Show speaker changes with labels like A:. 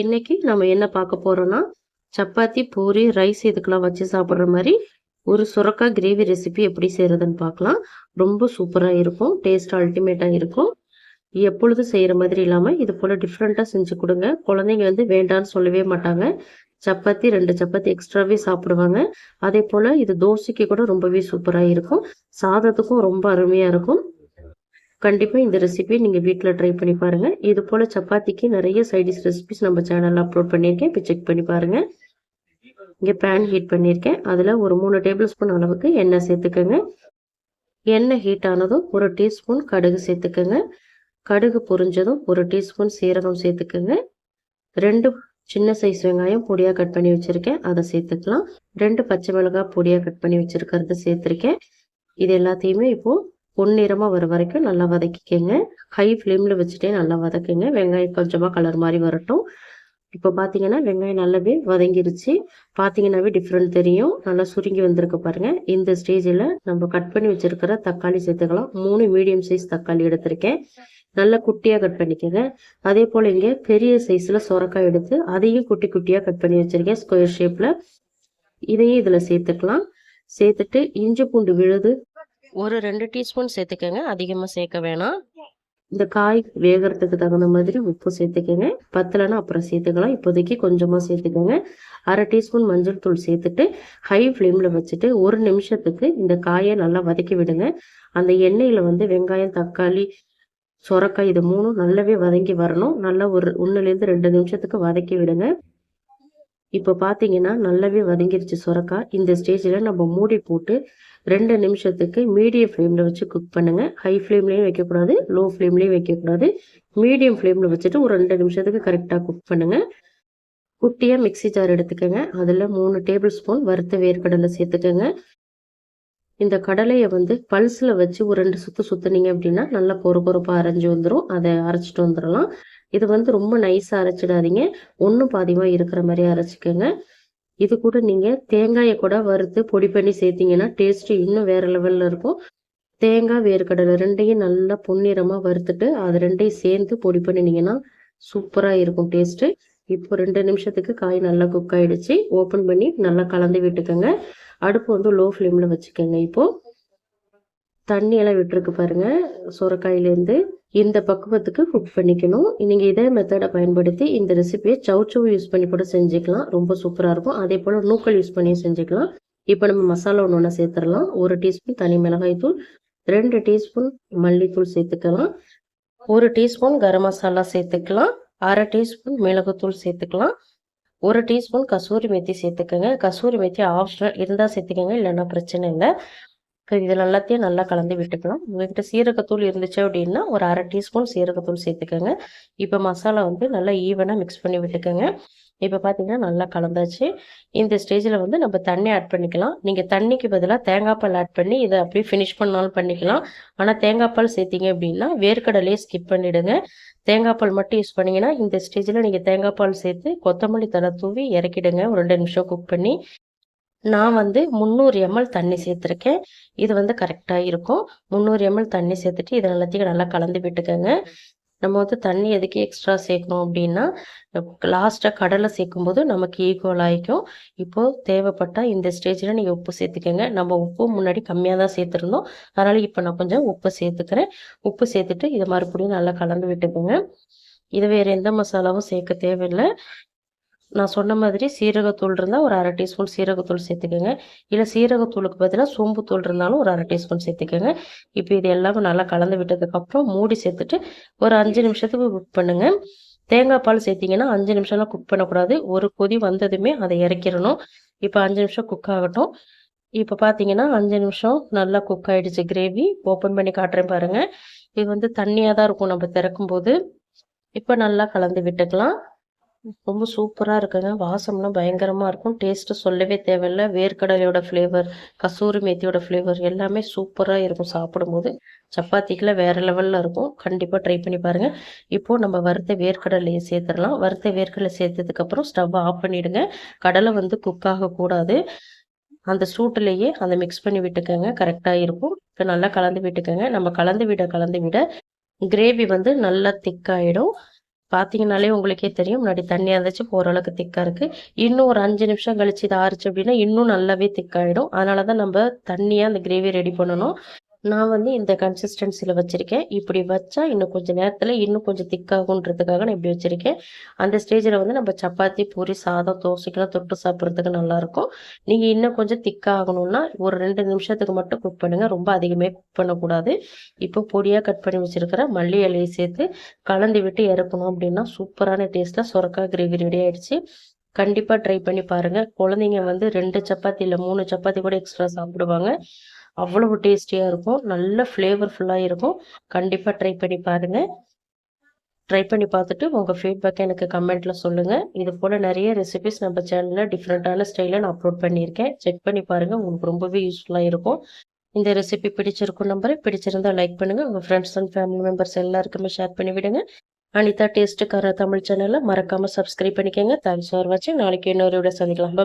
A: இன்னைக்கு நம்ம என்ன பார்க்க போறோம்னா சப்பாத்தி பூரி ரைஸ் இதுக்கெல்லாம் வச்சு சாப்பிட்ற மாதிரி ஒரு சுரக்காய் கிரேவி ரெசிபி எப்படி செய்யறதுன்னு பார்க்கலாம். ரொம்ப சூப்பராக இருக்கும். டேஸ்ட் அல்டிமேட்டாக இருக்கும். எப்பொழுதும் செய்கிற மாதிரி இல்லாமல் இது போல் டிஃப்ரெண்ட்டாக செஞ்சு கொடுங்க. குழந்தைங்க வந்து வேண்டான்னு சொல்லவே மாட்டாங்க. சப்பாத்தி ரெண்டு சப்பாத்தி எக்ஸ்ட்ராவே சாப்பிடுவாங்க. அதே போல் இது தோசைக்கு கூட ரொம்பவே சூப்பராக இருக்கும். சாதத்துக்கும் ரொம்ப அருமையாக இருக்கும். கண்டிப்பாக இந்த ரெசிபி நீங்கள் வீட்டில் ட்ரை பண்ணி பாருங்கள் இது போல் சப்பாத்திக்கு நிறைய சைடிஷ் ரெசிபிஸ் நம்ம சேனலில் அப்லோட் பண்ணியிருக்கேன். இப்போ செக் பண்ணி பாருங்கள் இங்கே பேன் ஹீட் பண்ணியிருக்கேன். அதில் ஒரு மூணு டேபிள் ஸ்பூன் அளவுக்கு எண்ணெய் சேர்த்துக்கோங்க. எண்ணெய் ஹீட் ஆனதும் ஒரு டீஸ்பூன் கடுகு சேர்த்துக்கோங்க. கடுகு பொரிஞ்சதும் ஒரு டீஸ்பூன் சீரகம் சேர்த்துக்கோங்க. ரெண்டு சின்ன சைஸ் வெங்காயம் பொடியாக கட் பண்ணி வச்சுருக்கேன். அதை சேர்த்துக்கலாம். ரெண்டு பச்சை மிளகாய் பொடியாக கட் பண்ணி வச்சுருக்கிறது சேர்த்துருக்கேன். இது எல்லாத்தையுமே இப்போது பொன்னிறமாக வர வரைக்கும் நல்லா வதக்கிக்கங்க. ஹை ஃப்ளேமில் வச்சுட்டே நல்லா வதக்குங்க. வெங்காயம் கொஞ்சமாக கலர் மாதிரி வரட்டும். இப்போ பார்த்தீங்கன்னா வெங்காயம் நல்லாவே வதங்கிருச்சு. பார்த்தீங்கன்னாவே டிஃப்ரெண்ட் தெரியும். நல்லா சுருங்கி வந்திருக்கு பாருங்கள் இந்த ஸ்டேஜில் நம்ம கட் பண்ணி வச்சுருக்கிற தக்காளி சேர்த்துக்கலாம். மூணு மீடியம் சைஸ் தக்காளி எடுத்திருக்கேன். நல்லா குட்டியாக கட் பண்ணிக்கோங்க. அதே போல் இங்கே பெரிய சைஸில் சொரக்காய் எடுத்து அதையும் குட்டி குட்டியாக கட் பண்ணி வச்சுருக்கேன். ஸ்கொயர் ஷேப்பில் இதையும் இதில் சேர்த்துக்கலாம். சேர்த்துட்டு இஞ்சி பூண்டு விழுது ஒரு ரெண்டு டீஸ்பூன் சேர்த்துக்கோங்க. அதிகமாக சேர்க்க வேணாம். இந்த காய் வேகிறதுக்கு தகுந்த மாதிரி உப்பு சேர்த்துக்கோங்க. பத்தலைன்னா அப்புறம் சேர்த்துக்கலாம். இப்போதைக்கு கொஞ்சமாக சேர்த்துக்கோங்க. அரை டீஸ்பூன் மஞ்சள் தூள் சேர்த்துட்டு ஹை ஃப்ளேமில் வச்சுட்டு ஒரு நிமிஷத்துக்கு இந்த காயை நல்லா வதக்கி விடுங்க. அந்த எண்ணெயில் வந்து வெங்காயம் தக்காளி சொரக்காய் இது மூணும் நல்லாவே வதங்கி வரணும். நல்லா ஒரு ஒன்றுலேருந்து ரெண்டு நிமிஷத்துக்கு வதக்கி விடுங்க. இப்போ பார்த்தீங்கன்னா நல்லாவே வதங்கிருச்சு சுரக்கா. இந்த ஸ்டேஜில் நம்ம மூடி போட்டு ரெண்டு நிமிஷத்துக்கு மீடியம் ஃப்ளேமில் வச்சு குக் பண்ணுங்கள் ஹை ஃப்ளேம்லேயும் வைக்கக்கூடாது லோ ஃப்ளேம்லேயும் வைக்கக்கூடாது மீடியம் ஃப்ளேமில் வச்சுட்டு ஒரு ரெண்டு நிமிஷத்துக்கு கரெக்டாக குக் பண்ணுங்கள் குட்டியாக மிக்சி ஜார் எடுத்துக்கோங்க. அதில் மூணு டேபிள் ஸ்பூன் வறுத்த வேர்க்கடலை சேர்த்துக்கோங்க. இந்த கடலையை வந்து பல்ஸில் வச்சு ஒரு ரெண்டு சுற்று சுற்றுனீங்க அப்படின்னா நல்லா பொறு பொறுப்பாக அரைஞ்சி வந்துடும் அதை அரைச்சிட்டு வந்துடலாம் இது வந்து ரொம்ப நைஸாக அரைச்சிடாதீங்க. ஒன்றும் பாதிமாக இருக்கிற மாதிரி அரைச்சிக்கோங்க. இது கூட நீங்கள் தேங்காயை கூட வறுத்து பொடி பண்ணி சேர்த்தீங்கன்னா டேஸ்ட்டு இன்னும் வேறு லெவலில் இருக்கும். தேங்காய் வேர்க்கடலை ரெண்டையும் நல்லா பொன்னிறமாக வறுத்துட்டு அது ரெண்டையும் சேர்ந்து பொடி பண்ணினீங்கன்னா சூப்பராக இருக்கும் டேஸ்ட்டு இப்போ ரெண்டு நிமிஷத்துக்கு காய் நல்லா குக் ஆகிடுச்சு ஓப்பன் பண்ணி நல்லா கலந்து விட்டுக்கோங்க. அடுப்பு வந்து லோ ஃப்ளேமில் வச்சுக்கோங்க இப்போது தண்ணியெல்லாம் விட்டுருக்கு பாருங்க. சுரக்காயிலேருந்து இந்த பக்குவத்துக்கு குக் பண்ணிக்கணும். நீங்கள் இதே மெத்தடை பயன்படுத்தி இந்த ரெசிபியை சவுச்சவு யூஸ் பண்ணி கூட செஞ்சுக்கலாம். ரொம்ப சூப்பராக இருக்கும். அதே போல் நூக்கல் யூஸ் பண்ணி செஞ்சுக்கலாம். இப்போ நம்ம மசாலா ஒன்று ஒன்று சேர்த்துடலாம். ஒரு டீஸ்பூன் தனி மிளகாய் தூள் ரெண்டு டீஸ்பூன் மல்லித்தூள் சேர்த்துக்கலாம். ஒரு டீஸ்பூன் கரம் மசாலா சேர்த்துக்கலாம். அரை டீஸ்பூன் மிளகுத்தூள் சேர்த்துக்கலாம். ஒரு டீஸ்பூன் கசூரி மெத்தி சேர்த்துக்கோங்க. கசூரி மெத்தி ஆப்ஷனல் இருந்தால் சேர்த்துக்கோங்க இல்லைன்னா பிரச்சனை இல்லை. இதில் எல்லாத்தையும் நல்லா கலந்து விட்டுக்கலாம். உங்கள்கிட்ட சீரகத்தூள் இருந்துச்சு அப்படின்னா ஒரு அரை டீஸ்பூன் சீரகத்தூள் சேர்த்துக்கோங்க. இப்போ மசாலா வந்து நல்லா ஈவனாக மிக்ஸ் பண்ணி விட்டுக்கோங்க. இப்போ பார்த்தீங்கன்னா நல்லா கலந்தாச்சு. இந்த ஸ்டேஜில் வந்து நம்ம தண்ணி ஆட் பண்ணிக்கலாம். நீங்கள் தண்ணிக்கு பதிலாக தேங்காய் பால் ஆட் பண்ணி இதை அப்படியே ஃபினிஷ் பண்ணாலும் பண்ணிக்கலாம். ஆனால் தேங்காய் பால் சேர்த்திங்க அப்படின்னா வேர்க்கடலையே ஸ்கிப் பண்ணிவிடுங்க தேங்காய் பால் மட்டும் யூஸ் பண்ணிங்கன்னா இந்த ஸ்டேஜில் நீங்கள் தேங்காய் பால் சேர்த்து கொத்தமல்லி தலை தூவி இறக்கிடுங்க. ஒரு ரெண்டு நிமிஷம் குக் பண்ணி. நான் வந்து முந்நூறு எம்எல் தண்ணி சேர்த்துருக்கேன். இது வந்து கரெக்டாக இருக்கும். முந்நூறு எம்எல் தண்ணி சேர்த்துட்டு இதை எல்லாத்தையும் நல்லா கலந்து விட்டுக்கோங்க. நம்ம வந்து தண்ணி எதுக்கு எக்ஸ்ட்ரா சேர்க்கணும் அப்படின்னா லாஸ்ட்டாக கடலை சேர்க்கும்போது நமக்கு ஈக்குவல் ஆகிக்கும் இப்போது தேவைப்பட்டால் இந்த ஸ்டேஜில் நீங்கள் உப்பு சேர்த்துக்கோங்க. நம்ம உப்பு முன்னாடி கம்மியாக தான் சேர்த்துருந்தோம். அதனால் இப்போ நான் கொஞ்சம் உப்பு சேர்த்துக்கிறேன். உப்பு சேர்த்துட்டு இதை மறுபடியும் நல்லா கலந்து விட்டுக்கோங்க. இது வேறு எந்த மசாலாவும் சேர்க்க தேவையில்லை. நான் சொன்ன மாதிரி சீரகத்தூள் இருந்தால் ஒரு அரை டீஸ்பூன் சீரகத்தூள் சேர்த்துக்கோங்க. இல்லை சீரகத்தூளுக்கு பதிலாக சோம்புத்தூள் இருந்தாலும் ஒரு அரை டீஸ்பூன் சேர்த்துக்கோங்க. இப்போ இது எல்லாமே நல்லா கலந்து விட்டதுக்கப்புறம் மூடி சேர்த்துட்டு ஒரு அஞ்சு நிமிஷத்துக்கு குக் பண்ணுங்கள் தேங்காய் பால் சேர்த்திங்கன்னா அஞ்சு நிமிஷம்லாம் குக் பண்ணக்கூடாது. ஒரு கொதி வந்ததுமே அதை இறக்கிடணும். இப்போ அஞ்சு நிமிஷம் குக் ஆகட்டும். இப்போ பார்த்தீங்கன்னா அஞ்சு நிமிஷம் நல்லா குக் ஆகிடுச்சு கிரேவி ஓப்பன் பண்ணி காட்டுறேன் பாருங்கள் இது வந்து தண்ணியாக தான் இருக்கும். நம்ம திறக்கும்போது. இப்போ நல்லா கலந்து விட்டுக்கலாம். ரொம்ப சூப்பராக இருக்குங்க. வாசம்லாம் பயங்கரமாக இருக்கும். டேஸ்ட்டு சொல்லவே தேவையில்ல. வேர்க்கடலையோட ஃப்ளேவர் கசூரி மேத்தியோட ஃப்ளேவர் எல்லாமே சூப்பராக இருக்கும் சாப்பிடும்போது. சப்பாத்திக்கெலாம் வேறு லெவலில் இருக்கும். கண்டிப்பாக ட்ரை பண்ணி பாருங்கள் இப்போது நம்ம வறுத்த வேர்க்கடலையை சேர்த்துடலாம். வறுத்த வேர்க்கடலை சேர்த்ததுக்கப்புறம் ஸ்டவ் ஆஃப் பண்ணிவிடுங்க கடலை வந்து குக் ஆகக்கூடாது. அந்த சூட்டுலேயே அதை மிக்ஸ் பண்ணி விட்டுக்கோங்க. கரெக்டாக இருக்கும். இப்போ நல்லா கலந்து விட்டுக்கோங்க. நம்ம கலந்து விட கலந்து விட கிரேவி வந்து நல்லா திக்காயிடும் பார்த்தீங்கனாலே உங்களுக்கே தெரியும். முன்னாடி தண்ணியாக இருந்துச்சு இப்போ ஓரளவுக்கு திக்காக இருக்குது இன்னும் ஒரு அஞ்சு நிமிஷம் கழிச்சு இது ஆறுச்சு அப்படின்னா இன்னும் நல்லாவே திக்காயிடும் அதனால தான் நம்ம தண்ணியாக அந்த கிரேவி ரெடி பண்ணணும். நான் வந்து இந்த கன்சிஸ்டன்சியில் வச்சுருக்கேன். இப்படி வச்சா இன்னும் கொஞ்சம் நேரத்தில் இன்னும் கொஞ்சம் திக்காகுன்றதுக்காக நான் இப்படி வச்சுருக்கேன். அந்த ஸ்டேஜில் வந்து நம்ம சப்பாத்தி பூரி சாதம் தோசைக்கெல்லாம் தொட்டு சாப்பிட்றதுக்கு நல்லாயிருக்கும் நீங்கள் இன்னும் கொஞ்சம் திக்காகணும்னா ஒரு ரெண்டு நிமிஷத்துக்கு மட்டும் குக் பண்ணுங்கள் ரொம்ப அதிகமே குக் பண்ணக்கூடாது. இப்போ பொடியாக கட் பண்ணி வச்சுருக்கிற மல்லி இலையை சேர்த்து கலந்து விட்டு இறக்கணும் அப்படின்னா சூப்பரான டேஸ்ட்டில் சுரக்கா கிரேவி ரெடி ஆகிடுச்சு கண்டிப்பாக ட்ரை பண்ணி பாருங்கள் குழந்தைங்க வந்து ரெண்டு சப்பாத்தி இல்லை மூணு சப்பாத்தி கூட எக்ஸ்ட்ரா சாப்பிடுவாங்க. அவ்வளவு டேஸ்டியாக இருக்கும். நல்ல ஃப்ளேவர்ஃபுல்லாக இருக்கும். கண்டிப்பாக ட்ரை பண்ணி பாருங்கள் ட்ரை பண்ணி பார்த்துட்டு உங்கள் ஃபீட்பேக்கை எனக்கு கமெண்ட்டில் சொல்லுங்கள் இது போல் நிறைய ரெசிபிஸ் நம்ம சேனலில் டிஃப்ரெண்ட்டான ஸ்டைலில் நான் அப்லோட் பண்ணியிருக்கேன். செக் பண்ணி பாருங்கள் உங்களுக்கு ரொம்பவே யூஸ்ஃபுல்லாக இருக்கும். இந்த ரெசிபி பிடிச்சிருக்கும் நம்பரை. பிடிச்சிருந்தா லைக் பண்ணுங்கள் உங்கள் ஃப்ரெண்ட்ஸ் அண்ட் ஃபேமிலி மெம்பர்ஸ் எல்லாருக்குமே ஷேர் பண்ணிவிடுங்க அனிதா டேஸ்ட்டுக்கார தமிழ் சேனலில் மறக்காமல் சப்ஸ்கிரைப் பண்ணிக்கோங்க. தேங்க்ஸ் ஃபார் வாட்சிங் நாளைக்கு இன்னொரு விட சந்திக்கலாம்.